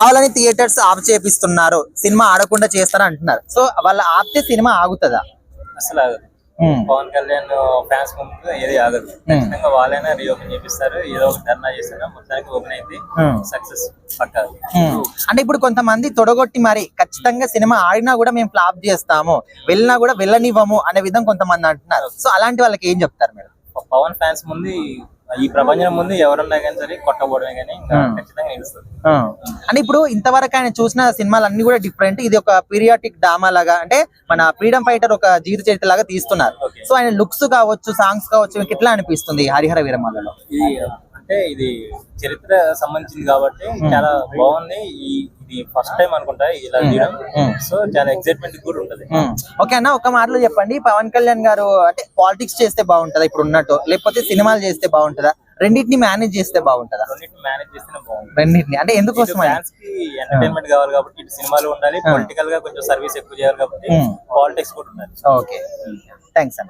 కావాలని theatres of చేపిస్తున్నారు. Cinema ఆడకుండా చేస్తారని అంటున్నారు. సో వాళ్ళ ఆపితే సినిమా ఆగుతుందా? అసలు ఆగదు. పవన్ కళ్యాణ్ ఫ్యాన్స్ ముందు ఏది ఆగదు. ఖచ్చితంగా వాళ్ళైనా రీఓపెన్ చేపిస్తారు. ఏదో ఒక ధర్నా చేస్తారు. మొత్తానికి ఓపెన్ అయింది. సక్సెస్. పక్కా. అంటే ఇప్పుడు కొంతమంది తొడగొట్టి మరి ఖచ్చితంగా సినిమా ఆడినా కూడా మేము ఫ్లాప్ చేస్తాము. వెళ్ళినా కూడా వెళ్ళనివ్వము అనే విధంగా కొంతమంది అంటున్నారు. సో అలాంటి వాళ్ళకి ఏం చెప్తారు మీరు? పవన్ ఫ్యాన్స్ ముందు ఈ- ప్రపంచం ముందు ఎవరున్నా కానీ సరే కొట్టబోవడమే కానీ. ఖచ్చితంగా నిలుస్తుంది. అంటే ఇప్పుడు ఇంతవరకు ఆయన చూసిన సినిమాలు అన్ని కూడా డిఫరెంట్ ఇది ఒక పీరియాటిక్ డ్రామా లాగా అంటే మన ఫ్రీడమ్ ఫైటర్ ఒక జీవిత చరిత్ర లాగా తీస్తున్నారు. సో ఆయన లుక్స్ కావచ్చు సాంగ్స్ కావచ్చు మీకు ఎట్లా అనిపిస్తుంది హరిహర వీరమాలలో? అంటే ఇది చరిత్ర సంబంధించింది కాబట్టి చాలా బాగుంది. ఈ ఇది ఫస్ట్ టైం అనుకుంటా ఇలా తీయడం. Hmm. సో చాలా ఎక్సైట్మెంట్ కూడా ఉంటది. ఓకే అన్న ఒక మాటలో చెప్పండి. పవన్ కళ్యాణ్ గారు అంటే పాలిటిక్స్ చేస్తే బాగుంటుందా? ఇప్పుడు ఉన్నట్టు లేకపోతే సినిమాలు చేస్తే బాగుంటుందా? రెండింటిని మేనేజ్ చేస్తే బాగుంటుందా? రెండింటిని మేనేజ్ చేస్తేనే బాగుంది రెండింటిని. అంటే ఎందుకోసం? ఫ్యాన్స్కి ఎంటర్టైన్మెంట్ కావాలి కాబట్టి ఇటు సినిమాలు ఉండాలి పొలిటికల్గా కొంచెం సర్వీస్ ఎక్కువ చేయాలి కాబట్టి. పాలిటిక్స్ కూడా ఉండాలి. ఓకే. థ్యాంక్స్ అన్న.